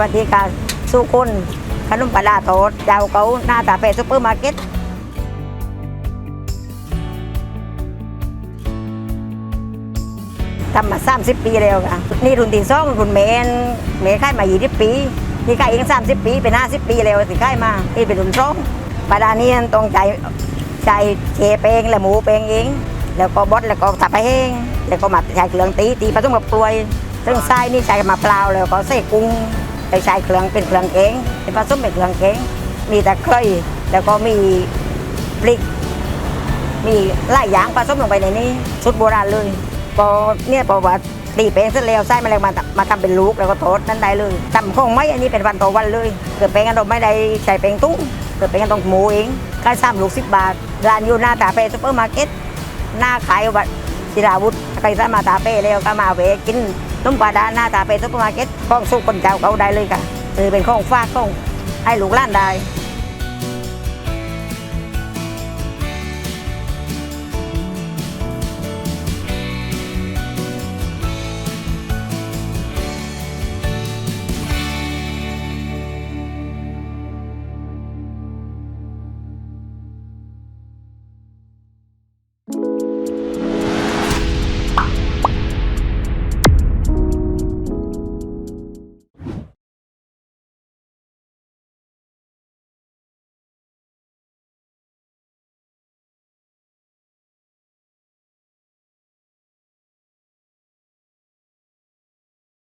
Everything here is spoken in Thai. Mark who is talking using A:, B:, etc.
A: วัสดีค่ะสุคุณขนมปลาดาโตดเจ้าเกาหน้าตาเปซุปเปอร์มาร์เก็ตทำมา30ปีแล้วค่ะ นี่รุ่นที่สองรุ่นเมนเมนค่ายมา20ปีที่ค่ายเอง30ปี เป็น50ปีแล้วสิค่ายมานี่เป็นรุ่นสองปลาดานี่ต้องใจใจเชเปงและหมูเปงเอง แล้วก็บดแล้วก็ตับไปแห้งแล้วก็มาใช้เครื่องตีตีผสมกับกล้วยซึ่งไส้นี่ใช้มาเปล่าแล้วก็ใส่กุ้ง ไปใช้เครื่องเป็นเครื่องแกงเป็นผสมเป็นเครื่องแกงมีตะไคร้แล้วก็มีพริก มีหลายอย่างผสมลงไปในนี้ชุดโบราณเลยพอเนี่ยพอว่าตีแป้งเสร็จแล้วไส้แมลงมามาทำเป็นลูกแล้วก็ทอดนั่นได้เลยทำของไม่อันนี้เป็นวันต่อวันเลยเกิดแป้งกันเราไม่ได้ใช้แป้งตุ้งเกิดแป้งกันตรงหมูเองค่าสามลูกสิบบาทร้านอยู่หน้าตาเปซุปเปอร์มาร์เก็ตหน้าขายวัด ศิลาวุฒิใครสามารถตาเป้แล้วก็มาเวะกินนุ่มปลาดาหน้าตาเป้ซุปเปอร์มาร์เก็ตข้องสู้คนเจ้าเขาได้เลยค่ะคือเป็นข้องฟากของให้ลูกหล้านได้